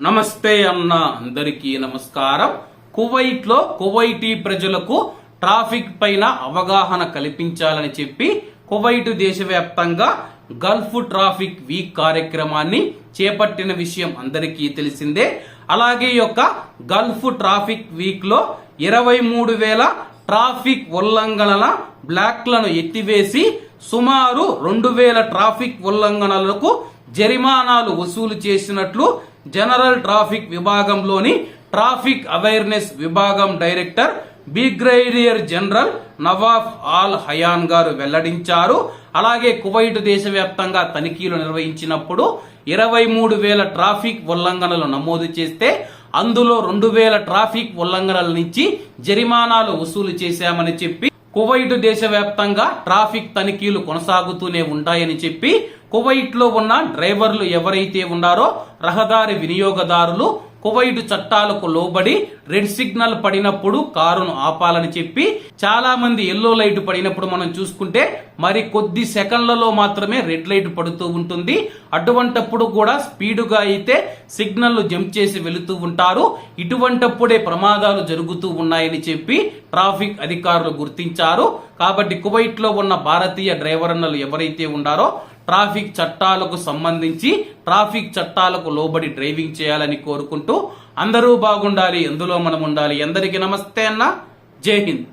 నమస్తే అన్న అందరికీ నమస్కారం. కువైట్లో కువైటీ ప్రజలకు ట్రాఫిక్ పైన అవగాహన కల్పించాలని చెప్పి కువైట్ దేశవ్యాప్తంగా గల్ఫ్ ట్రాఫిక్ వీక్ కార్యక్రమాన్ని చేపట్టిన విషయం అందరికీ తెలిసిందే. అలాగే యొక్క గల్ఫ్ ట్రాఫిక్ వీక్లో ఇరవై మూడు వేల ట్రాఫిక్ ఉల్లంఘనల బ్లాక్లను ఎత్తివేసి సుమారు రెండు వేల ట్రాఫిక్ ఉల్లంఘనలకు జరిమానాలు వసూలు చేసినట్లు జనరల్ ట్రాఫిక్ విభాగంలోని ట్రాఫిక్ అవేర్నెస్ విభాగం director brigadier general Nawaf Al Hayyan గారు వెల్లడించారు. అలాగే కువైట్ దేశవ్యాప్తంగా తనిఖీలు నిర్వహించినప్పుడు ఇరవై మూడు వేల ట్రాఫిక్ ఉల్లంఘనలు నమోదు చేస్తే అందులో రెండు వేల ట్రాఫిక్ ఉల్లంఘనల నుంచి జరిమానాలు వసూలు చేశామని చెప్పి కువైట్ దేశవ్యాప్తంగా ట్రాఫిక్ తనిఖీలు కొనసాగుతూనే ఉంటాయని చెప్పి కువైట్లో ఉన్న డ్రైవర్లు ఎవరైతే ఉన్నారో రహదారి వినియోగదారులు కువైట్ చట్టాలకు లోబడి రెడ్ సిగ్నల్ పడినప్పుడు కారును ఆపాలని చెప్పి చాలా మంది ఎల్లో లైట్ పడినప్పుడు మనం చూసుకుంటే మరి కొద్ది సెకండ్లలో మాత్రమే రెడ్ లైట్ పడుతూ ఉంటుంది. అటువంటప్పుడు కూడా స్పీడుగా అయితే సిగ్నల్ జంప్ చేసి వెళుతూ ఉంటారు. ఇటువంటప్పుడే ప్రమాదాలు జరుగుతూ ఉన్నాయని చెప్పి ట్రాఫిక్ అధికారులు గుర్తించారు. కాబట్టి కువైట్లో ఉన్న భారతీయ డ్రైవర్ అన్నలు ఎవరైతే ఉన్నారో ట్రాఫిక్ చట్టాలకు సంబంధించి ట్రాఫిక్ చట్టాలకు లోబడి డ్రైవింగ్ చేయాలని కోరుకుంటూ అందరూ బాగుండాలి ఎందులో మనం ఉండాలి? ఎందరికీ నమస్తే అన్న. జై హింద్.